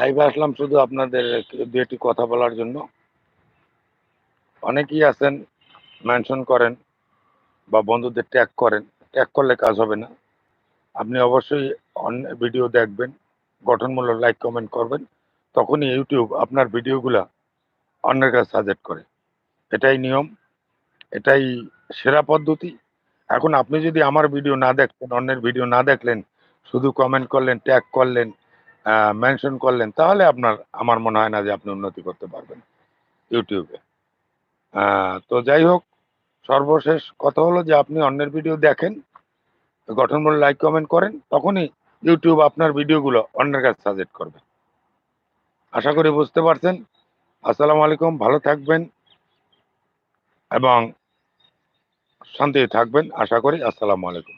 লাইভে আসলাম শুধু আপনাদের দু একটি কথা বলার জন্য। অনেকেই আছেন মেনশন করেন বা বন্ধুদের ট্যাগ করেন। ট্যাগ করলে কাজ হবে না। আপনি অবশ্যই অন্য ভিডিও দেখবেন, গঠনমূলক লাইক কমেন্ট করবেন। তখনই ইউটিউব আপনার ভিডিওগুলা অন্যের কাছে সাজেক্ট করে। এটাই নিয়ম, এটাই সেরা পদ্ধতি। এখন আপনি যদি আমার ভিডিও না দেখতেন, অন্যের ভিডিও না দেখলেন, শুধু কমেন্ট করলেন ট্যাগ করলেন মেনশন করলেন, তাহলে আপনার, আমার মনে হয় না যে আপনি উন্নতি করতে পারবেন ইউটিউবে। তো যাই হোক, সর্বশেষ কথা হলো যে আপনি অন্যের ভিডিও দেখেন, গঠনমূলক লাইক কমেন্ট করেন, তখনই ইউটিউব আপনার ভিডিওগুলো অন্যের কাছে সাজেক্ট করবে। আশা করি বুঝতে পারছেন। আসসালামু আলাইকুম, ভালো থাকবেন এবং শান্তি থাকবেন। আশা করি, আসসালামু আলাইকুম।